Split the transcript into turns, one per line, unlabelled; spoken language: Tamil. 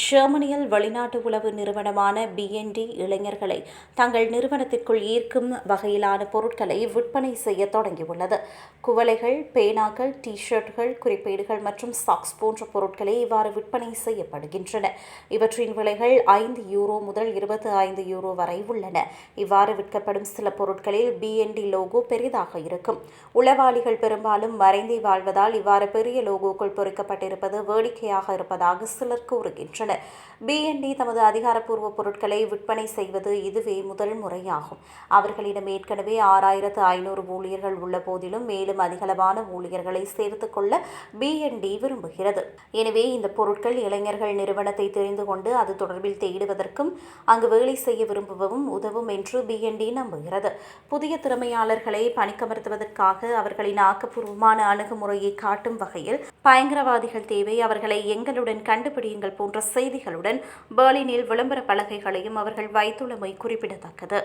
ஜெர்மனியில் வெளிநாட்டு உளவு நிறுவனமான பிஎன்டி இளைஞர்களை தங்கள் நிறுவனத்திற்குள் ஈர்க்கும் வகையிலான பொருட்களை விற்பனை செய்ய தொடங்கியுள்ளது. குவளைகள் பேனாக்கள் டி ஷர்ட்கள் குறிப்பீடுகள் மற்றும் சாக்ஸ் போன்ற பொருட்களே இவ்வாறு விற்பனை செய்யப்படுகின்றன. இவற்றின் விலைகள் ஐந்து யூரோ முதல் இருபத்தி ஐந்து யூரோ வரை உள்ளன. இவ்வாறு விற்கப்படும் சில பொருட்களில் பிஎன்டி லோகோ பெரிதாக இருக்கும். உளவாளிகள் பெரும்பாலும் மறைந்தே வாழ்வதால் இவ்வாறு பெரிய லோகோக்கள் பொறிக்கப்பட்டிருப்பது வேடிக்கையாக இருப்பதாக சிலர் கூறுகின்றனர். வருகின்றனர் பிஎன்டி தமது அதிகாரப்பூர்வ பொருட்களை விற்பனை செய்வது இதுவே முதல் முறையாகும். அவர்களிடம் ஏற்கனவே ஆறாயிரத்து ஐநூறு ஊழியர்கள் உள்ள போதிலும் மேலும் அதிகளவான ஊழியர்களை சேர்த்துக் கொள்ள பிஎன்டி விரும்புகிறது. எனவே இந்த பொருட்கள் இளைஞர்கள் நிறுவனத்தை தெரிந்து கொண்டு அது தொடர்பில் தேடுவதற்கும் அங்கு வேலை செய்ய விரும்புவதும் உதவும் என்று பிஎன்டி நம்புகிறது. புதிய திறமையாளர்களை பணிக்கமர்த்துவதற்காக அவர்களின் ஆக்கப்பூர்வமான அணுகுமுறையை காட்டும் வகையில் பயங்கரவாதிகள் தேவை. அவர்களை எங்களுடன் கண்டுபிடியுங்கள் போன்ற செய்திகளுடன் பெர்லினில் விளம்பர பலகைகளையும் அவர்கள் வைத்துள்ளமை குறிப்பிடத்தக்கது.